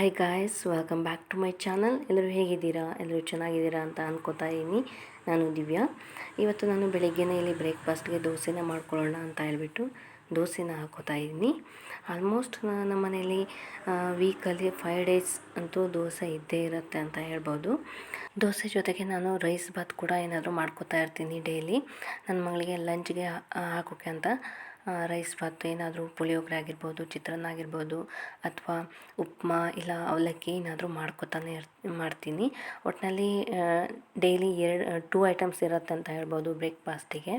Hi guys welcome back to my channel ಎಲ್ಲರೂ ಹೇಗಿದ್ದೀರಾ? ಎಲ್ಲರೂ ಚೆನ್ನಾಗಿದ್ದೀರಾ ಅಂತ ಅಂದ್ಕೋತಾ ಇದ್ದೀನಿ. ನಾನು ದಿವ್ಯಾ. ಇವತ್ತು ನಾನು ಬೆಳಿಗ್ಗೆನೇ ಇಲ್ಲಿ ಬ್ರೇಕ್ಫಾಸ್ಟ್ಗೆ ದೋಸೆನ ಮಾಡ್ಕೊಳ್ಳೋಣ ಅಂತ ಹೇಳ್ಬಿಟ್ಟು ದೋಸೆನ ಹಾಕೋತಾ ಇದ್ದೀನಿ. ಆಲ್ಮೋಸ್ಟ್ ನಮ್ಮ ಮನೆಯಲ್ಲಿ ವೀಕಲ್ಲಿ ಫೈವ್ ಡೇಸ್ ಅಂತೂ ದೋಸೆ ಇದ್ದೇ ಇರುತ್ತೆ ಅಂತ ಹೇಳ್ಬೋದು. ದೋಸೆ ಜೊತೆಗೆ ನಾನು ರೈಸ್ ಬಾತ್ ಕೂಡ ಏನಾದರೂ ಮಾಡ್ಕೋತಾ ಇರ್ತೀನಿ ಡೈಲಿ ನನ್ನ ಮಗಳಿಗೆ ಲಂಚ್ಗೆ ಹಾಕೋಕ್ಕೆ ಅಂತ ರೈಸ್ ಭಾತ್ ಏನಾದರೂ ಪುಳಿಯೋಗರೆ ಆಗಿರ್ಬೋದು ಚಿತ್ರಾನ್ನ ಆಗಿರ್ಬೋದು ಅಥವಾ ಉಪ್ಮಾ ಇಲ್ಲ ಅವಲಕ್ಕಿ ಏನಾದರೂ ಮಾಡ್ಕೊತಾನೆ ಇರ್, ಮಾಡ್ತೀನಿ. ಒಟ್ಟಿನಲ್ಲಿ ಡೈಲಿ ಎರಡು, ಟೂ ಐಟಮ್ಸ್ ಇರುತ್ತೆ ಅಂತ ಹೇಳ್ಬೋದು ಬ್ರೇಕ್ಫಾಸ್ಟಿಗೆ.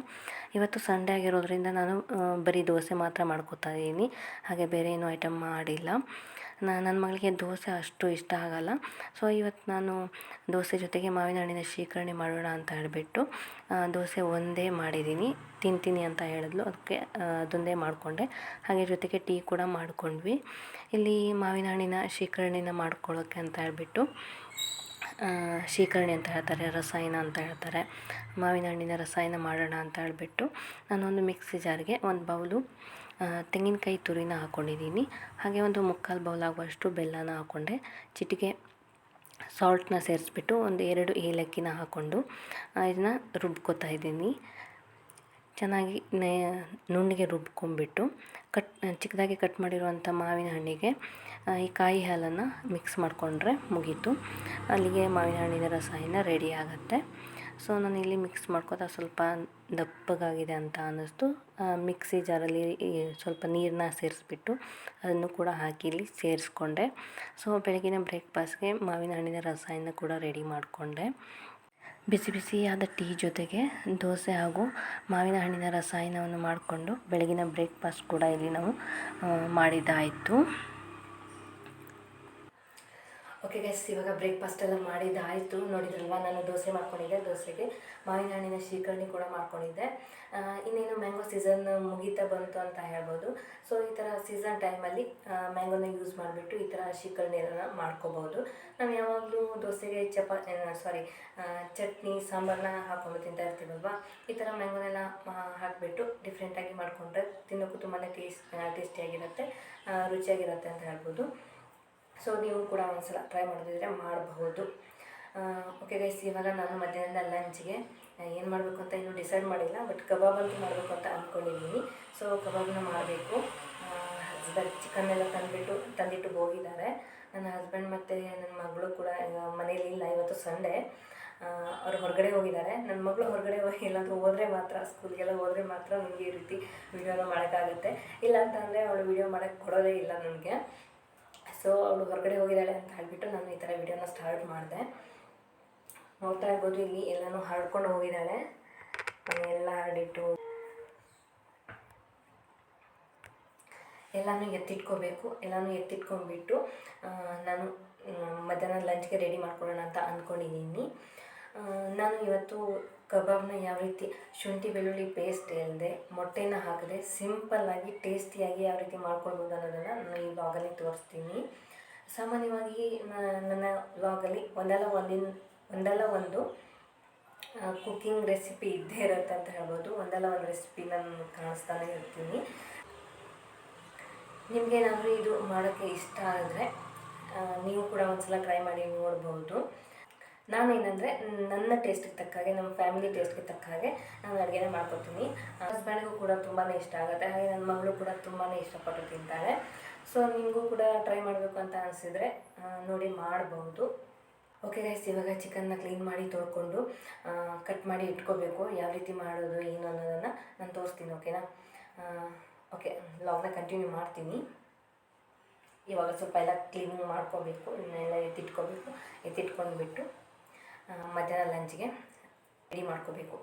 ಇವತ್ತು ಸಂಡೇ ಆಗಿರೋದ್ರಿಂದ ನಾನು ಬರೀ ದೋಸೆ ಮಾತ್ರ ಮಾಡ್ಕೋತಾ ಇದ್ದೀನಿ. ಹಾಗೆ ಬೇರೆ ಏನೂ ಐಟಮ್ ಮಾಡಿಲ್ಲ. ನನ್ನ ಮಗಳಿಗೆ ದೋಸೆ ಅಷ್ಟು ಇಷ್ಟ ಆಗಲ್ಲ. ಸೊ ಇವತ್ತು ನಾನು ದೋಸೆ ಜೊತೆಗೆ ಮಾವಿನ ಹಣ್ಣಿನ ಶೀಕರಣೆ ಮಾಡೋಣ ಅಂತ ಹೇಳಿಬಿಟ್ಟು ದೋಸೆ ಒಂದೇ ಮಾಡಿದ್ದೀನಿ. ತಿಂತೀನಿ ಅಂತ ಹೇಳಿದ್ಲು. ಅದಕ್ಕೆ ಅದೊಂದೇ ಮಾಡಿಕೊಂಡೆ. ಹಾಗೆ ಜೊತೆಗೆ ಟೀ ಕೂಡ ಮಾಡಿಕೊಂಡ್ವಿ. ಇಲ್ಲಿ ಮಾವಿನ ಹಣ್ಣಿನ ಶೀಕರಣೆನ ಮಾಡ್ಕೊಳ್ಳೋಕ್ಕೆ ಅಂತ ಹೇಳಿಬಿಟ್ಟು ಶೀಕರಣೆ ಅಂತ ಹೇಳ್ತಾರೆ, ರಸಾಯನ ಅಂತ ಹೇಳ್ತಾರೆ. ಮಾವಿನ ಹಣ್ಣಿನ ರಸಾಯನ ಮಾಡೋಣ ಅಂತ ಹೇಳಿಬಿಟ್ಟು, ನಾನೊಂದು ಮಿಕ್ಸಿ ಜಾರ್ಗೆ ಒಂದು ಬೌಲು ತೆಂಗಿನಕಾಯಿ ತುರಿನ ಹಾಕ್ಕೊಂಡಿದ್ದೀನಿ ಹಾಗೆ ಒಂದು ಮುಕ್ಕಾಲು ಬೌಲ್ ಆಗುವಷ್ಟು ಬೆಲ್ಲನ ಹಾಕ್ಕೊಂಡೆ ಚಿಟಿಕೆ ಸಾಲ್ಟನ್ನ ಸೇರಿಸ್ಬಿಟ್ಟು ಒಂದು ಎರಡು ಏಲಕ್ಕಿನ ಹಾಕ್ಕೊಂಡು ಇದನ್ನ ರುಬ್ಕೋತಾ ಇದ್ದೀನಿ. ಚೆನ್ನಾಗಿ ನೇ, ನುಣ್ಣಗೆ ರುಬ್ಕೊಂಡ್ಬಿಟ್ಟು ಕಟ್, ಚಿಕ್ಕದಾಗಿ ಕಟ್ ಮಾಡಿರುವಂಥ ಮಾವಿನ ಹಣ್ಣಿಗೆ ಈ ಕಾಯಿ ಹಾಲನ್ನು ಮಿಕ್ಸ್ ಮಾಡಿಕೊಂಡ್ರೆ ಮುಗೀತು. ಅಲ್ಲಿಗೆ ಮಾವಿನ ಹಣ್ಣಿನ ರಸಾಯನ ರೆಡಿ ಆಗುತ್ತೆ. ಸೊ ನಾನು ಇಲ್ಲಿ ಮಿಕ್ಸ್ ಮಾಡ್ಕೋತಾ ಸ್ವಲ್ಪ ದಪ್ಪಗಾಗಿದೆ ಅಂತ ಅನ್ನಿಸ್ತು. ಮಿಕ್ಸಿ ಜಾರಲ್ಲಿ ಸ್ವಲ್ಪ ನೀರನ್ನ ಸೇರಿಸ್ಬಿಟ್ಟು ಅದನ್ನು ಕೂಡ ಹಾಕಿ ಇಲ್ಲಿ ಸೇರಿಸ್ಕೊಂಡೆ. ಸೊ ಬೆಳಗಿನ ಬ್ರೇಕ್ಫಾಸ್ಟ್ಗೆ ಮಾವಿನ ಹಣ್ಣಿನ ರಸಾಯನ ಕೂಡ ರೆಡಿ ಮಾಡಿಕೊಂಡೆ. ಬಿಸಿ ಬಿಸಿಯಾದ ಟೀ ಜೊತೆಗೆ ದೋಸೆ ಹಾಗೂ ಮಾವಿನ ಹಣ್ಣಿನ ರಸಾಯನವನ್ನು ಮಾಡಿಕೊಂಡು ಬೆಳಗಿನ ಬ್ರೇಕ್ಫಾಸ್ಟ್ ಕೂಡ ಇಲ್ಲಿ ನಾವು ಮಾಡಿದ್ದಾಯಿತು. ಓಕೆ ಗೈಸ್ ಇವಾಗ ಬ್ರೇಕ್ಫಾಸ್ಟ್ ಎಲ್ಲ ಮಾಡಿದ್ದಾಯಿತು. ನೋಡಿದ್ರಲ್ವ, ನಾನು ದೋಸೆ ಮಾಡ್ಕೊಂಡಿದ್ದೆ, ದೋಸೆಗೆ ಮಾವಿನ ಹಣ್ಣಿನ ಶೀಕರಣಿ ಕೂಡ ಮಾಡ್ಕೊಂಡಿದ್ದೆ. ಇನ್ನೇನು ಮ್ಯಾಂಗೋ ಸೀಸನ್ ಮುಗೀತಾ ಬಂತು ಅಂತ ಹೇಳ್ಬೋದು. ಸೊ ಈ ಥರ ಸೀಸನ್ ಟೈಮಲ್ಲಿ ಮ್ಯಾಂಗೋನ ಯೂಸ್ ಮಾಡಿಬಿಟ್ಟು ಈ ಥರ ಶೀಕರಣೆಯನ್ನು ಮಾಡ್ಕೋಬೋದು. ನಾವು ಯಾವಾಗಲೂ ದೋಸೆಗೆ ಚಪಾ ಸಾರಿ ಚಟ್ನಿ ಸಾಂಬಾರನ್ನ ಹಾಕ್ಕೊಂಡು ತಿಂತಾ ಇರ್ತೀವಲ್ವ? ಈ ಥರ ಮ್ಯಾಂಗೋನೆಲ್ಲ ಹಾಕಿಬಿಟ್ಟು ಡಿಫ್ರೆಂಟಾಗಿ ಮಾಡಿಕೊಂಡ್ರೆ ತಿನ್ನೋಕ್ಕೂ ತುಂಬಾ ಟೇಸ್ಟ್ ಟೇಸ್ಟಿಯಾಗಿರುತ್ತೆ ರುಚಿಯಾಗಿರುತ್ತೆ ಅಂತ ಹೇಳ್ಬೋದು. ಸೊ ನೀವು ಕೂಡ ಒಂದ್ಸಲ ಟ್ರೈ ಮಾಡೋದಿದ್ರೆ ಮಾಡಬಹುದು. ಓಕೆ ಗೈಸ್ ಇವಾಗ ನಾನು ಮಧ್ಯಾಹ್ನದ ಲಂಚ್ಗೆ ಏನು ಮಾಡಬೇಕು ಅಂತ ಇನ್ನೂ ಡಿಸೈಡ್ ಮಾಡಿಲ್ಲ ಬಟ್ ಕಬಾಬ್ ಅಂತೂ ಮಾಡಬೇಕು ಅಂತ ಅಂದ್ಕೊಂಡಿದ್ದೀನಿ ಸೊ ಕಬಾಬ್ನ ಮಾಡಬೇಕು. ಹಸ್ಬೆಂಡ್ ಚಿಕನ್ ಎಲ್ಲ ತಂದುಬಿಟ್ಟು, ತಂದಿಟ್ಟು ಹೋಗಿದ್ದಾರೆ. ನನ್ನ ಹಸ್ಬೆಂಡ್ ಮತ್ತು ನನ್ನ ಮಗಳು ಕೂಡ ಮನೇಲಿ ಇಲ್ಲ, ಇವತ್ತು ಸಂಡೇ ಅವ್ರು ಹೊರಗಡೆ ಹೋಗಿದ್ದಾರೆ. ನನ್ನ ಮಗಳು ಹೊರಗಡೆ ಹೋಗಿ ಎಲ್ಲಾದರೂ ಹೋದರೆ ಮಾತ್ರ ಸ್ಕೂಲ್ಗೆಲ್ಲ ಹೋದರೆ ಮಾತ್ರ ನನಗೆ ಈ ರೀತಿ ವೀಡಿಯೋನ ಮಾಡೋಕ್ಕಾಗುತ್ತೆ. ಇಲ್ಲ ಅಂತಂದರೆ ಅವಳು ವೀಡಿಯೋ ಮಾಡೋಕ್ಕೆ ಕೊಡೋದೇ ಇಲ್ಲ ನನಗೆ. ಸೊ ಅವಳು ಹೊರಗಡೆ ಹೋಗಿದ್ದಾಳೆ ಅಂತ ಹೇಳಿಬಿಟ್ಟು ನಾನು ಈ ಥರ ವಿಡಿಯೋನ ಸ್ಟಾರ್ಟ್ ಮಾಡಿದೆ. ನೋಡ್ತಾ ಇರ್ಬೋದು, ಇಲ್ಲಿ ಎಲ್ಲನೂ ಹರಡ್ಕೊಂಡು ಹೋಗಿದ್ದಾಳೆ. ಎಲ್ಲ ಹರಡಿಟ್ಟು ಎಲ್ಲನೂ ಎತ್ತಿಟ್ಕೋಬೇಕು, ಎಲ್ಲನೂ ಎತ್ತಿಟ್ಕೊಂಡ್ಬಿಟ್ಟು ನಾನು ಮಧ್ಯಾಹ್ನ ಲಂಚ್ಗೆ ರೆಡಿ ಮಾಡ್ಕೊಳ್ಳೋಣ ಅಂತ ಅಂದ್ಕೊಂಡಿದ್ದೀನಿ. ನಾನು ಇವತ್ತು ಕಬಾಬ್ನ ಯಾವ ರೀತಿ ಶುಂಠಿ ಬೆಳ್ಳುಳ್ಳಿ ಪೇಸ್ಟ್ ಇಲ್ಲದೆ ಮೊಟ್ಟೆನ ಹಾಕದೆ ಸಿಂಪಲ್ಲಾಗಿ ಟೇಸ್ಟಿಯಾಗಿ ಯಾವ ರೀತಿ ಮಾಡ್ಕೊಳ್ಬೋದು ಅನ್ನೋದನ್ನು ನಾನು ಈ ವ್ಲಾಗಲ್ಲಿ ತೋರಿಸ್ತೀನಿ. ಸಾಮಾನ್ಯವಾಗಿ ನನ್ನ ವ್ಲಾಗಲ್ಲಿ ಒಂದಲ್ಲ ಒಂದಿನ, ಒಂದಲ್ಲ ಒಂದು ಕುಕ್ಕಿಂಗ್ ರೆಸಿಪಿ ಇದ್ದೇ ಇರುತ್ತೆ ಅಂತ ಹೇಳ್ಬೋದು. ಒಂದಲ್ಲ ಒಂದು ರೆಸಿಪಿ ನಾನು ಕಾಣಿಸ್ತಾನೆ ಇರ್ತೀನಿ. ನಿಮಗೇನಾದರೂ ಇದು ಮಾಡೋಕ್ಕೆ ಇಷ್ಟ ಆದರೆ ನೀವು ಕೂಡ ಒಂದ್ಸಲ ಟ್ರೈ ಮಾಡಿ ನೋಡ್ಬೋದು. ನಾನೇನಂದರೆ ನನ್ನ ಟೇಸ್ಟಿಗೆ ತಕ್ಕ ಹಾಗೆ, ನಮ್ಮ ಫ್ಯಾಮಿಲಿ ಟೇಸ್ಟ್ಗೆ ತಕ್ಕ ಹಾಗೆ ನಾನು ಅಡುಗೆನ ಮಾಡ್ಕೊತೀನಿ. ಹಸ್ಬೆಂಡ್ಗೂ ಕೂಡ ತುಂಬಾ ಇಷ್ಟ ಆಗುತ್ತೆ. ಹಾಗೆ ನನ್ನ ಮಗಳು ಕೂಡ ತುಂಬಾ ಇಷ್ಟಪಟ್ಟು ತಿಂತಾಳೆ. ಸೊ ನಿಮಗೂ ಕೂಡ ಟ್ರೈ ಮಾಡಬೇಕು ಅಂತ ಅನಿಸಿದರೆ ನೋಡಿ ಮಾಡಬಹುದು ಓಕೆ ಗೈಸ್ ಇವಾಗ ಚಿಕನ್ನ ಕ್ಲೀನ್ ಮಾಡಿ ತೊಳ್ಕೊಂಡು ಕಟ್ ಮಾಡಿ ಇಟ್ಕೋಬೇಕು. ಯಾವ ರೀತಿ ಮಾಡೋದು, ಏನು ಅನ್ನೋದನ್ನು ನಾನು ತೋರಿಸ್ತೀನಿ ಓಕೆನಾ ಓಕೆ ಲಾಗ್ನ ಕಂಟಿನ್ಯೂ ಮಾಡ್ತೀನಿ. ಇವಾಗ ಸ್ವಲ್ಪ ಎಲ್ಲ ಕ್ಲೀನಿಂಗ್ ಮಾಡ್ಕೋಬೇಕು, ಇನ್ನೆಲ್ಲ ಎತ್ತಿಟ್ಕೋಬೇಕು, ಎತ್ತಿಟ್ಕೊಂಡ್ಬಿಟ್ಟು ಮಧ್ಯಾಹ್ನ ಲಂಚ್ಗೆ ರೆಡಿ ಮಾಡ್ಕೋಬೇಕು.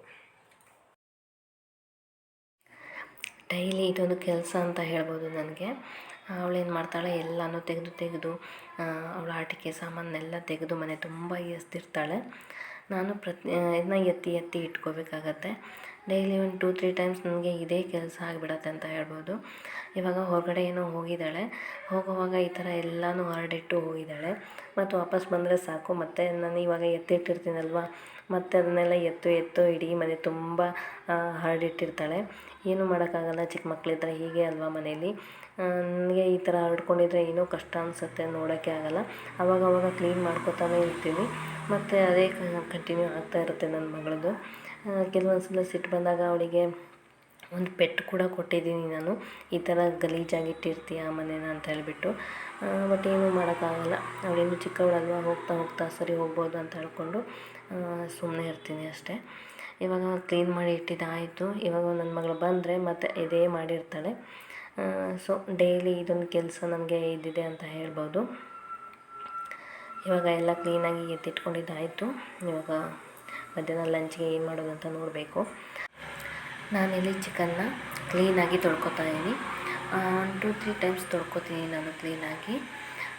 ಡೈಲಿ ಇದೊಂದು ಕೆಲಸ ಅಂತ ಹೇಳ್ಬೋದು ನನಗೆ. ಅವಳೇನು ಮಾಡ್ತಾಳೆ, ಎಲ್ಲನೂ ತೆಗೆದು ತೆಗೆದು ಅವಳ ಆಟಿಕೆ ಸಾಮಾನೆಲ್ಲ ತೆಗೆದು ಮನೆ ತುಂಬ ಎಸ್ತಿರ್ತಾಳೆ ನಾನು ಪ್ರತಿ ಇದನ್ನ ಎತ್ತಿ ಎತ್ತಿ ಇಟ್ಕೋಬೇಕಾಗತ್ತೆ. ಡೈಲಿ ಒಂದು ಟೂ ತ್ರೀ ಟೈಮ್ಸ್ ನನಗೆ ಇದೇ ಕೆಲಸ ಆಗಿಬಿಡತ್ತೆ ಅಂತ ಹೇಳ್ಬೋದು. ಇವಾಗ ಹೊರಗಡೆ ಏನೋ ಹೋಗಿದ್ದಾಳೆ. ಹೋಗುವಾಗ ಈ ಥರ ಎಲ್ಲನೂ ಹರಡಿಟ್ಟು ಹೋಗಿದ್ದಾಳೆ. ಮತ್ತು ವಾಪಸ್ ಬಂದರೆ ಸಾಕು. ಮತ್ತು ನಾನು ಇವಾಗ ಎತ್ತಿಟ್ಟಿರ್ತೀನಲ್ವ? ಮತ್ತು ಅದನ್ನೆಲ್ಲ ಎತ್ತು ಎತ್ತು, ಇಡೀ ಮನೆ ತುಂಬ ಹರಡಿಟ್ಟಿರ್ತಾಳೆ. ಏನೂ ಮಾಡೋಕ್ಕಾಗಲ್ಲ ಚಿಕ್ಕ ಮಕ್ಕಳಿದ್ರೆ ಹೀಗೆ ಅಲ್ವಾ ಮನೇಲಿ? ನನಗೆ ಈ ಥರ ಹರಡ್ಕೊಂಡಿದ್ರೆ ಏನೂ ಕಷ್ಟ ಅನಿಸುತ್ತೆ ನೋಡೋಕ್ಕೆ ಆಗಲ್ಲ. ಅವಾಗ ಅವಾಗ ಕ್ಲೀನ್ ಮಾಡ್ಕೋತಾನೆ ಇರ್ತೀನಿ. ಮತ್ತು ಅದೇ ಕಂಟಿನ್ಯೂ ಆಗ್ತಾ ಇರುತ್ತೆ ನನ್ನ ಮಗಳದ್ದು ಕೆಲವೊಂದು ಸಲ ಸಿಟ್ಟು ಬಂದಾಗ ಅವಳಿಗೆ ಒಂದು ಪೆಟ್ಟು ಕೂಡ ಕೊಟ್ಟಿದ್ದೀನಿ ನಾನು. ಈ ಥರ ಗಲೀಜಾಗಿ ಇಟ್ಟಿರ್ತೀಯ ಮನೇನ ಅಂತ ಹೇಳಿಬಿಟ್ಟು. ಬಟ್ ಏನೂ ಮಾಡೋಕ್ಕಾಗಲ್ಲ. ಅವಳೇನು ಚಿಕ್ಕವಳಲ್ವ, ಹೋಗ್ತಾ ಹೋಗ್ತಾ ಸರಿ ಹೋಗ್ಬೋದು ಅಂತ ಹೇಳ್ಕೊಂಡು ಸುಮ್ಮನೆ ಇರ್ತೀನಿ ಅಷ್ಟೇ. ಇವಾಗ ಕ್ಲೀನ್ ಮಾಡಿ ಇಟ್ಟಿದ್ದಾಯಿತು. ಇವಾಗ ನನ್ನ ಮಗಳು ಬಂದರೆ ಮತ್ತೆ ಇದೇ ಮಾಡಿರ್ತಾಳೆ. ಸೊ ಡೈಲಿ ಇದೊಂದು ಕೆಲಸ ನಮಗೆ ಇದ್ದಿದೆ ಅಂತ ಹೇಳ್ಬೋದು. ಇವಾಗ ಎಲ್ಲ ಕ್ಲೀನಾಗಿ ಎತ್ತಿಟ್ಕೊಂಡಿದ್ದಾಯಿತು. ಇವಾಗ ಮಧ್ಯಾಹ್ನ ಲಂಚ್ಗೆ ಏನು ಮಾಡೋದು ಅಂತ ನೋಡಬೇಕು. ನಾನಿಲ್ಲಿ ಚಿಕನ್ನ ಕ್ಲೀನಾಗಿ ತೊಳ್ಕೊತಾ ಇದ್ದೀನಿ. ಒನ್ ಟು ತ್ರೀ ಟೈಮ್ಸ್ ತೊಳ್ಕೊತೀನಿ ನಾನು ಕ್ಲೀನಾಗಿ.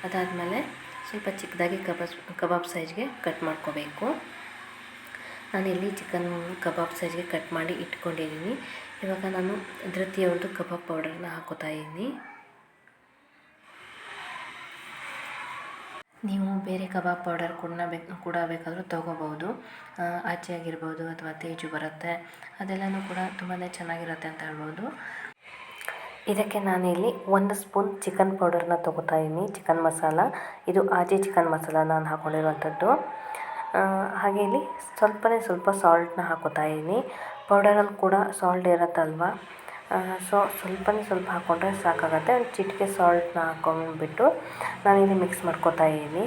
ಅದಾದಮೇಲೆ ಸ್ವಲ್ಪ ಚಿಕ್ಕದಾಗಿ ಕಬಾಬ್ ಕಬಾಬ್ ಸೈಜ್ಗೆ ಕಟ್ ಮಾಡ್ಕೋಬೇಕು. ನಾನಿಲ್ಲಿ ಚಿಕನ್ ಕಬಾಬ್ ಸೈಜ್ಗೆ ಕಟ್ ಮಾಡಿ ಇಟ್ಕೊಂಡಿದ್ದೀನಿ. ಇವಾಗ ನಾನು ಧೃತಿಯವ್ರದ್ದು ಕಬಾಬ್ ಪೌಡರ್ನ ಹಾಕೋತಾ ಇದ್ದೀನಿ. ನೀವು ಬೇರೆ ಕಬಾಬ್ ಪೌಡರ್ ಕೂಡ ಬೇಕು, ಕೂಡ ಬೇಕಾದರೂ ತೊಗೋಬೋದು ಆಚೆ ಆಗಿರ್ಬೋದು ಅಥವಾ ತೇಜು ಬರುತ್ತೆ. ಅದೆಲ್ಲನೂ ಕೂಡ ತುಂಬಾ ಚೆನ್ನಾಗಿರುತ್ತೆ ಅಂತ ಹೇಳ್ಬೋದು. ಇದಕ್ಕೆ ನಾನಿಲ್ಲಿ ಒಂದು ಸ್ಪೂನ್ ಚಿಕನ್ ಪೌಡರ್ನ ತೊಗೋತಾ ಇದ್ದೀನಿ, ಚಿಕನ್ ಮಸಾಲ. ಇದು ಆಚೆ ಚಿಕನ್ ಮಸಾಲ ನಾನು ಹಾಕ್ಕೊಂಡಿರುವಂಥದ್ದು ಹಾಗೆ ಇಲ್ಲಿ ಸ್ವಲ್ಪನೇ ಸ್ವಲ್ಪ ಸಾಲ್ಟನ್ನ ಹಾಕೋತಾ ಇದ್ದೀನಿ. ಪೌಡರಲ್ಲಿ ಕೂಡ ಸಾಲ್ಟ್ ಇರುತ್ತಲ್ವ? ಸೊ ಸ್ವಲ್ಪನೇ ಸ್ವಲ್ಪ ಹಾಕ್ಕೊಂಡ್ರೆ ಸಾಕಾಗುತ್ತೆ. ಒಂದು ಚಿಟಿಕೆ ಸಾಲ್ಟ್ನ ಹಾಕೊಂಡ್ಬಿಟ್ಟು ನಾನಿಲ್ಲಿ ಮಿಕ್ಸ್ ಮಾಡ್ಕೊತಾ ಇದ್ದೀನಿ.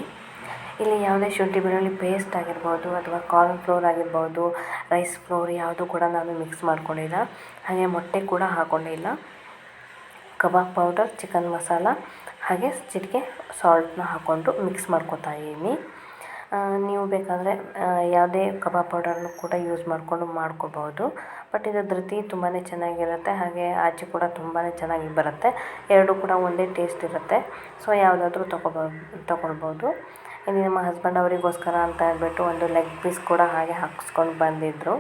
ಇಲ್ಲಿ ಯಾವುದೇ ಶುಂಠಿ ಬೆಳ್ಳುಳ್ಳಿ ಪೇಸ್ಟ್ ಆಗಿರ್ಬೋದು ಅಥವಾ ಕಾರ್ನ್ ಫ್ಲೋರ್ ಆಗಿರ್ಬೋದು ರೈಸ್ ಫ್ಲೋರ್ ಯಾವುದು ಕೂಡ ನಾನು ಮಿಕ್ಸ್ ಮಾಡ್ಕೊಂಡಿಲ್ಲ. ಹಾಗೆ ಮೊಟ್ಟೆ ಕೂಡ ಹಾಕ್ಕೊಂಡಿಲ್ಲ ಕಬಾಬ್ ಪೌಡರ್ ಚಿಕನ್ ಮಸಾಲ ಹಾಗೆ ಚಿಟಿಕೆ ಸಾಲ್ಟ್ನ ಹಾಕ್ಕೊಂಡು ಮಿಕ್ಸ್ ಮಾಡ್ಕೋತಾ ಇದ್ದೀನಿ. ಬೇಕಾದರೆ ಯಾವುದೇ ಕಬಾಬ್ ಪೌಡರನ್ನು ಕೂಡ ಯೂಸ್ ಮಾಡಿಕೊಂಡು ಮಾಡ್ಕೋಬೋದು. ಬಟ್ ಇದು ಧೃತಿ ತುಂಬಾ ಚೆನ್ನಾಗಿರುತ್ತೆ, ಹಾಗೆ ಆಚೆ ಕೂಡ ತುಂಬಾ ಚೆನ್ನಾಗಿ ಬರುತ್ತೆ. ಎರಡೂ ಕೂಡ ಒಂದೇ ಟೇಸ್ಟ್ ಇರುತ್ತೆ. ಸೊ, ಯಾವುದಾದ್ರೂ ತೊಗೊಬೋದು ತೊಗೊಳ್ಬೋದು. ಇಲ್ಲಿ ನಮ್ಮ ಹಸ್ಬೆಂಡ್ ಅವರಿಗೋಸ್ಕರ ಅಂತ ಹೇಳ್ಬಿಟ್ಟು ಒಂದು ಲೆಗ್ ಪೀಸ್ ಕೂಡ ಹಾಗೆ ಹಾಕಿಸ್ಕೊಂಡು ಬಂದಿದ್ದರು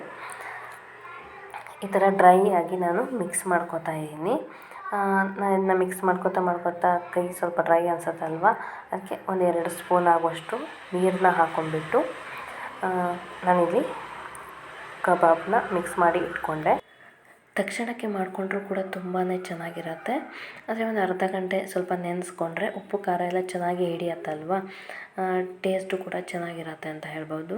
ಈ ಥರ ಡ್ರೈ ಆಗಿ ನಾನು ಮಿಕ್ಸ್ ಮಾಡ್ಕೊತಾ ಇದ್ದೀನಿ. ನಾನು ಇದನ್ನ ಮಿಕ್ಸ್ ಮಾಡ್ಕೊತಾ ಮಾಡ್ಕೊತಾ ಕೈ ಸ್ವಲ್ಪ ಡ್ರೈ ಅನ್ಸುತ್ತಲ್ವ? ಅದಕ್ಕೆ ಒಂದು ಎರಡು ಸ್ಪೂನ್ ಆಗುವಷ್ಟು ನೀರನ್ನ ಹಾಕ್ಕೊಂಡ್ಬಿಟ್ಟು ನಾನಿಲ್ಲಿ ಕಬಾಬನ್ನ ಮಿಕ್ಸ್ ಮಾಡಿ ಇಟ್ಕೊಂಡೆ. ತಕ್ಷಣಕ್ಕೆ ಮಾಡಿಕೊಂಡ್ರೂ ಕೂಡ ತುಂಬಾ ಚೆನ್ನಾಗಿರತ್ತೆ. ಆದರೆ ಒಂದು ಅರ್ಧ ಗಂಟೆ ಸ್ವಲ್ಪ ನೆನೆಸ್ಕೊಂಡ್ರೆ ಉಪ್ಪು, ಖಾರ ಎಲ್ಲ ಚೆನ್ನಾಗಿ ಹಿಡಿಯತ್ತಲ್ವ? ಟೇಸ್ಟು ಕೂಡ ಚೆನ್ನಾಗಿರತ್ತೆ ಅಂತ ಹೇಳ್ಬೋದು.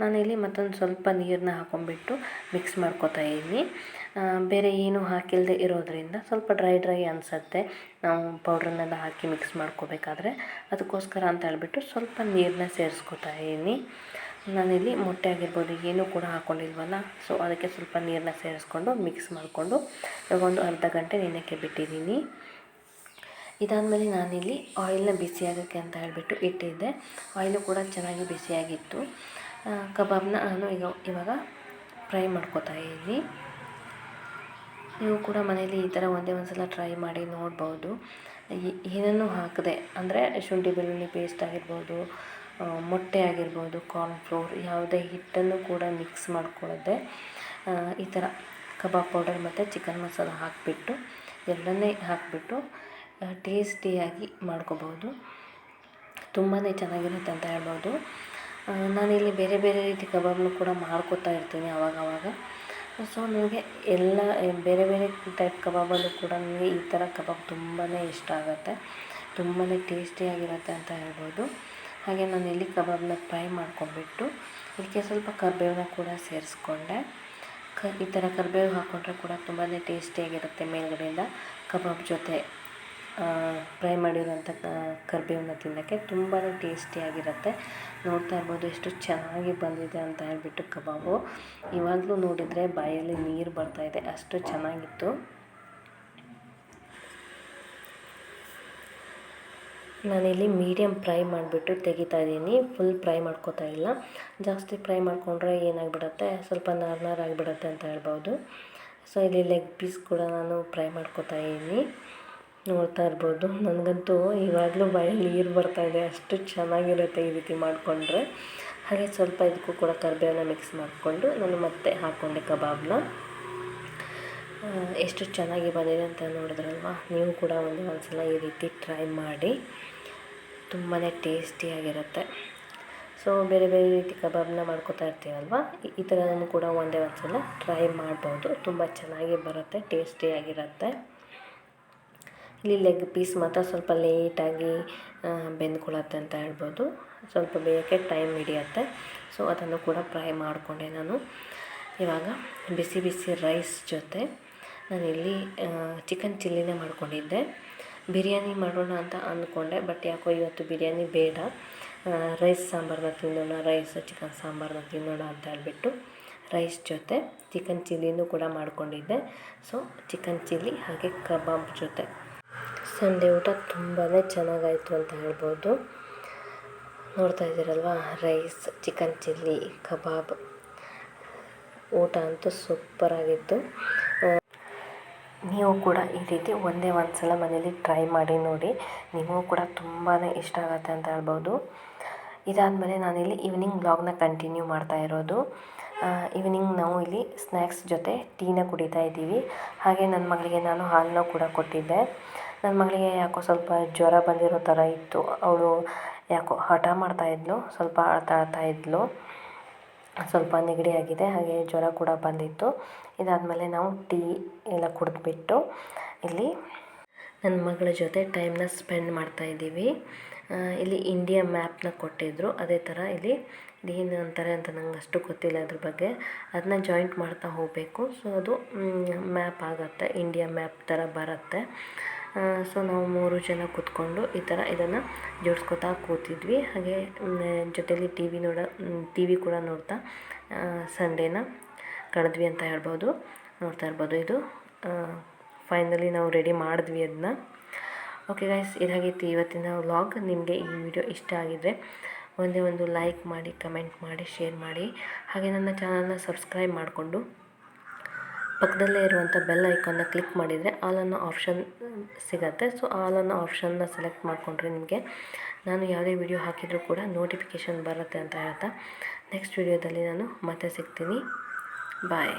ನಾನಿಲ್ಲಿ ಮತ್ತೊಂದು ಸ್ವಲ್ಪ ನೀರನ್ನ ಹಾಕೊಂಡ್ಬಿಟ್ಟು ಮಿಕ್ಸ್ ಮಾಡ್ಕೊತಾ ಇದ್ದೀನಿ. ಬೇರೆ ಏನು ಹಾಕಿಲ್ಲದೆ ಇರೋದರಿಂದ ಸ್ವಲ್ಪ ಡ್ರೈ ಡ್ರೈ ಅನಿಸತ್ತೆ. ನಾವು ಪೌಡ್ರನ್ನೆಲ್ಲ ಹಾಕಿ ಮಿಕ್ಸ್ ಮಾಡ್ಕೋಬೇಕಾದ್ರೆ. ಅದಕ್ಕೋಸ್ಕರ ಅಂತ ಹೇಳ್ಬಿಟ್ಟು ಸ್ವಲ್ಪ ನೀರನ್ನ ಸೇರಿಸ್ಕೊತಾ ಇದ್ದೀನಿ. ನಾನಿಲ್ಲಿ ಮೊಟ್ಟೆ ಆಗಿರ್ಬೋದು, ಏನೂ ಕೂಡ ಹಾಕ್ಕೊಂಡಿಲ್ವಲ್ಲ ಸೊ ಅದಕ್ಕೆ ಸ್ವಲ್ಪ ನೀರನ್ನ ಸೇರಿಸ್ಕೊಂಡು ಮಿಕ್ಸ್ ಮಾಡಿಕೊಂಡು ಇವಾಗ ಒಂದು ಅರ್ಧ ಗಂಟೆ ನೆನೆಕ್ಕೆ ಬಿಟ್ಟಿದ್ದೀನಿ. ಇದಾದಮೇಲೆ ನಾನಿಲ್ಲಿ ಆಯಿಲ್ನ ಬಿಸಿಯಾಗೋಕ್ಕೆ ಅಂತ ಹೇಳಿಬಿಟ್ಟು ಇಟ್ಟಿದ್ದೆ. ಆಯಿಲು ಕೂಡ ಚೆನ್ನಾಗಿ ಬಿಸಿಯಾಗಿತ್ತು. ಕಬಾಬ್ನ ನಾನು ಈಗ ಇವಾಗ ಫ್ರೈ ಮಾಡ್ಕೋತಾ ಇದ್ದೀನಿ. ನೀವು ಕೂಡ ಮನೆಯಲ್ಲಿ ಈ ಥರ ಒಂದೇ ಒಂದು ಸಲ ಟ್ರೈ ಮಾಡಿ ನೋಡ್ಬೋದು. ಏನನ್ನು ಹಾಕಿದೆ, ಅಂದರೆ ಶುಂಠಿ ಬೆಳ್ಳುಳ್ಳಿ ಪೇಸ್ಟ್ ಆಗಿರ್ಬೋದು ಮೊಟ್ಟೆ ಆಗಿರ್ಬೋದು ಕಾರ್ನ್ ಫ್ಲೋರ್ ಯಾವುದೇ ಹಿಟ್ಟನ್ನು ಕೂಡ ಮಿಕ್ಸ್ ಮಾಡ್ಕೊಳ್ಳದೆ. ಈ ಥರ ಕಬಾಬ್ ಪೌಡರ್ ಮತ್ತು ಚಿಕನ್ ಮಸಾಲ ಹಾಕಿಬಿಟ್ಟು ಎಲ್ಲನೇ ಹಾಕಿಬಿಟ್ಟು ಟೇಸ್ಟಿಯಾಗಿ ಮಾಡ್ಕೋಬೋದು. ತುಂಬಾ ಚೆನ್ನಾಗಿರುತ್ತೆ ಅಂತ ಹೇಳ್ಬೋದು. ನಾನಿಲ್ಲಿ ಬೇರೆ ಬೇರೆ ರೀತಿ ಕಬಾಬ್ನು ಕೂಡ ಮಾಡ್ಕೋತಾ ಇರ್ತೀನಿ ಆವಾಗವಾಗ ಸೊ ನನಗೆ ಎಲ್ಲ, ಬೇರೆ ಬೇರೆ ಟೈಪ್ ಕಬಾಬಲ್ಲೂ ಕೂಡ ನನಗೆ ಈ ಥರ ಕಬಾಬ್ ತುಂಬಾ ಇಷ್ಟ ಆಗುತ್ತೆ. ತುಂಬಾ ಟೇಸ್ಟಿಯಾಗಿರುತ್ತೆ ಅಂತ ಹೇಳ್ಬೋದು. ಹಾಗೆ ನಾನು ಇಲ್ಲಿ ಕಬಾಬ್ನ ಫ್ರೈ ಮಾಡ್ಕೊಂಡ್ಬಿಟ್ಟು ಇದಕ್ಕೆ ಸ್ವಲ್ಪ ಕರಿಬೇವನ್ನ ಕೂಡ ಸೇರಿಸ್ಕೊಂಡೆ. ಕ, ಈ ಥರ ಕರಿಬೇವು ಹಾಕ್ಕೊಂಡ್ರೆ ಕೂಡ ತುಂಬಾ ಟೇಸ್ಟಿಯಾಗಿರುತ್ತೆ ಮೇಲುಗಡೆಯಿಂದ. ಕಬಾಬ್ ಜೊತೆ ಫ್ರೈ ಮಾಡಿರೋಂಥ ಕರಿಬೇವನ್ನ ತಿನ್ನೋಕ್ಕೆ ತುಂಬಾ ಟೇಸ್ಟಿಯಾಗಿರುತ್ತೆ. ನೋಡ್ತಾ ಇರ್ಬೋದು ಎಷ್ಟು ಚೆನ್ನಾಗಿ ಬಂದಿದೆ ಅಂತ ಹೇಳಿಬಿಟ್ಟು ಕಬಾಬು. ಇವಾಗಲೂ ನೋಡಿದರೆ ಬಾಯಲ್ಲಿ ನೀರು ಬರ್ತಾಯಿದೆ ಅಷ್ಟು ಚೆನ್ನಾಗಿತ್ತು. ನಾನಿಲ್ಲಿ ಮೀಡಿಯಮ್ ಫ್ರೈ ಮಾಡಿಬಿಟ್ಟು ತೆಗಿತಾ ಇದ್ದೀನಿ. ಫುಲ್ ಫ್ರೈ ಮಾಡ್ಕೋತಾ ಇಲ್ಲ. ಜಾಸ್ತಿ ಫ್ರೈ ಮಾಡಿಕೊಂಡ್ರೆ ಏನಾಗಿಬಿಡತ್ತೆ? ಸ್ವಲ್ಪ ನಾರು ನಾರು ಆಗಿಬಿಡತ್ತೆ ಅಂತ ಹೇಳ್ಬೋದು. ಸೊ ಇಲ್ಲಿ ಲೆಗ್ ಪೀಸ್ ಕೂಡ ನಾನು ಫ್ರೈ ಮಾಡ್ಕೋತಾ ಇದ್ದೀನಿ. ನೋಡ್ತಾ ಇರ್ಬೋದು. ನನಗಂತೂ ಇವಾಗಲೂ ಬಾಯಲ್ಲಿ ನೀರು ಬರ್ತಾ ಇದೆ. ಅಷ್ಟು ಚೆನ್ನಾಗಿರುತ್ತೆ ಈ ರೀತಿ ಮಾಡಿಕೊಂಡ್ರೆ. ಹಾಗೆ ಸ್ವಲ್ಪ ಇದಕ್ಕೂ ಕೂಡ ಕರಿಬೇವನ್ನ ಮಿಕ್ಸ್ ಮಾಡಿಕೊಂಡು ನಾನು ಮತ್ತೆ ಹಾಕ್ಕೊಂಡೆ ಕಬಾಬ್ನ. ಎಷ್ಟು ಚೆನ್ನಾಗಿ ಬಂದಿದೆ ಅಂತ ನೋಡಿದ್ರಲ್ವಾ? ನೀವು ಕೂಡ ಒಂದು ಒಂದ್ಸಲ ಈ ರೀತಿ ಟ್ರೈ ಮಾಡಿ. ತುಂಬಾ ಟೇಸ್ಟಿಯಾಗಿರುತ್ತೆ ಸೊ ಬೇರೆ ಬೇರೆ ರೀತಿ ಕಬಾಬ್ನ ಮಾಡ್ಕೋತಾ ಇರ್ತೀವಲ್ವ? ಈ- ಥರನೂ ಕೂಡ ಒಂದೇ ಒಂದು ಸಲ ಟ್ರೈ ಮಾಡ್ಬೋದು. ತುಂಬ ಚೆನ್ನಾಗಿ ಬರುತ್ತೆ ಟೇಸ್ಟಿಯಾಗಿರುತ್ತೆ ಇಲ್ಲಿ ಲೆಗ್ ಪೀಸ್ ಮಾತ್ರ ಸ್ವಲ್ಪ ಲೇಟಾಗಿ ಬೆಂದ್ಕೊಳ್ಳುತ್ತೆ ಅಂತ ಹೇಳ್ಬೋದು. ಸ್ವಲ್ಪ ಬೇಯೋಕ್ಕೆ ಟೈಮ್ ಹಿಡಿಯತ್ತೆ. ಸೊ ಅದನ್ನು ಕೂಡ ಫ್ರೈ ಮಾಡಿಕೊಂಡೆ ನಾನು. ಇವಾಗ ಬಿಸಿ ಬಿಸಿ ರೈಸ್ ಜೊತೆ ನಾನಿಲ್ಲಿ ಚಿಕನ್ ಚಿಲ್ಲಿನೇ ಮಾಡ್ಕೊಂಡಿದ್ದೆ. ಬಿರಿಯಾನಿ ಮಾಡೋಣ ಅಂತ ಅಂದ್ಕೊಂಡೆ ಬಟ್ ಯಾಕೋ ಇವತ್ತು ಬಿರಿಯಾನಿ ಬೇಡ. ರೈಸ್ ಸಾಂಬಾರನ್ನ ತಿನ್ನೋಣ ರೈಸ್ ಚಿಕನ್ ಸಾಂಬಾರನ್ನ ತಿನ್ನೋಣ ಅಂತ ಹೇಳ್ಬಿಟ್ಟು ರೈಸ್ ಜೊತೆ ಚಿಕನ್ ಚಿಲ್ಲಿನೂ ಕೂಡ ಮಾಡ್ಕೊಂಡಿದ್ದೆ. ಸೊ ಚಿಕನ್ ಚಿಲ್ಲಿ ಹಾಗೆ ಕಬಾಬ್ ಜೊತೆ. ಸಂಡೇ ಊಟ ತುಂಬಾ ಚೆನ್ನಾಗಾಯಿತು ಅಂತ ಹೇಳ್ಬೋದು. ನೋಡ್ತಾ ಇದ್ದೀರಲ್ವ? ರೈಸ್ ಚಿಕನ್ ಚಿಲ್ಲಿ ಕಬಾಬ್ ಊಟ ಅಂತೂ ಸೂಪರಾಗಿತ್ತು ನೀವು ಕೂಡ ಈ ರೀತಿ ಒಂದೇ ಒಂದು ಸಲ ಮನೇಲಿ ಟ್ರೈ ಮಾಡಿ ನೋಡಿ. ನಿಮಗೂ ಕೂಡ ತುಂಬಾ ಇಷ್ಟ ಆಗುತ್ತೆ ಅಂತ ಹೇಳ್ಬೋದು. ಇದಾದಮೇಲೆ ನಾನಿಲ್ಲಿ ಈವ್ನಿಂಗ್ ಬ್ಲಾಗ್ನ ಕಂಟಿನ್ಯೂ ಮಾಡ್ತಾ ಇರೋದು. ಈವ್ನಿಂಗ್ ನಾವು ಇಲ್ಲಿ ಸ್ನ್ಯಾಕ್ಸ್ ಜೊತೆ ಟೀನ ಕುಡಿತಾ ಇದ್ದೀವಿ. ಹಾಗೆ ನನ್ನ ಮಗಳಿಗೆ ನಾನು ಹಾಲನ್ನ ಕೂಡ ಕೊಟ್ಟಿದ್ದೆ. ನನ್ನ ಮಗಳಿಗೆ ಯಾಕೋ ಸ್ವಲ್ಪ ಜ್ವರ ಬಂದಿರೋ ಥರ ಇತ್ತು. ಅವಳು ಯಾಕೋ ಹಠ ಮಾಡ್ತಾಯಿದ್ಲು ಸ್ವಲ್ಪ ಅಳ್ತಾ ಇದ್ಲು. ಸ್ವಲ್ಪ ನೆಗಡಿ ಆಗಿದೆ, ಹಾಗೆ ಜ್ವರ ಕೂಡ ಬಂದಿತ್ತು. ಇದಾದಮೇಲೆ ನಾವು ಟೀ ಎಲ್ಲ ಕುಡಿದ್ಬಿಟ್ಟು ಇಲ್ಲಿ ನನ್ನ ಮಗಳ ಜೊತೆ ಟೈಮ್ನ ಸ್ಪೆಂಡ್ ಮಾಡ್ತಾ ಇದ್ದೀವಿ. ಇಲ್ಲಿ ಇಂಡಿಯಾ ಮ್ಯಾಪ್ನ ಕೊಟ್ಟಿದ್ದರು ಅದೇ ಥರ ಇಲ್ಲಿ ಏನು ಅಂತಾರೆ ಅಂತ ನಂಗೆ ಅಷ್ಟು ಗೊತ್ತಿಲ್ಲ ಅದ್ರ ಬಗ್ಗೆ. ಅದನ್ನ ಜಾಯಿಂಟ್ ಮಾಡ್ತಾ ಹೋಗಬೇಕು. ಸೊ ಅದು ಮ್ಯಾಪ್ ಆಗುತ್ತೆ. ಇಂಡಿಯಾ ಮ್ಯಾಪ್ ಥರ ಬರುತ್ತೆ. ಸೊ ನಾವು ಮೂರು ಜನ ಕೂತ್ಕೊಂಡು ಈ ಥರ ಇದನ್ನು ಜೋಡಿಸ್ಕೊತಾ ಕೂತಿದ್ವಿ. ಹಾಗೆ ಜೊತೆಯಲ್ಲಿ ಟಿ ವಿ ನೋಡ ಟಿ ವಿ ಕೂಡ ನೋಡ್ತಾ ಸಂಡೇನ ಕಳೆದ್ವಿ ಅಂತ ಹೇಳ್ಬೋದು. ನೋಡ್ತಾ ಇರ್ಬೋದು ಇದು. ಫೈನಲಿ ನಾವು ರೆಡಿ ಮಾಡಿದ್ವಿ ಅದನ್ನ ಓಕೆ ಗೈಸ್ ಇದಾಗಿತ್ತು ಇವತ್ತಿನ ವ್ಲಾಗ್ ನಿಮಗೆ ಈ ವಿಡಿಯೋ ಇಷ್ಟ ಆಗಿದ್ದರೆ ಒಂದೇ ಒಂದು ಲೈಕ್ ಮಾಡಿ ಕಮೆಂಟ್ ಮಾಡಿ ಶೇರ್ ಮಾಡಿ. ಹಾಗೆ ನನ್ನ ಚಾನಲ್ನ ಸಬ್ಸ್ಕ್ರೈಬ್ ಮಾಡಿಕೊಂಡು ಪಕ್ಕದಲ್ಲೇ ಇರುವಂಥ ಬೆಲ್ ಐಕಾನ್ನ ಕ್ಲಿಕ್ ಮಾಡಿದರೆ ಆಲ್ ಅನ್ನೋ ಆಪ್ಷನ್ ಸಿಗತ್ತೆ. ಸೊ ಆಲ್ ಅನ್ನೋ ಆಪ್ಷನ್ನ ಸೆಲೆಕ್ಟ್ ಮಾಡಿಕೊಂಡ್ರೆ ನಿಮಗೆ ನಾನು ಯಾವುದೇ ವಿಡಿಯೋ ಹಾಕಿದರೂ ಕೂಡ ನೋಟಿಫಿಕೇಷನ್ ಬರುತ್ತೆ ಅಂತ ಹೇಳ್ತಾ. ನೆಕ್ಸ್ಟ್ ವಿಡಿಯೋದಲ್ಲಿ ನಾನು ಮತ್ತೆ ಸಿಗ್ತೀನಿ. ಬಾಯ್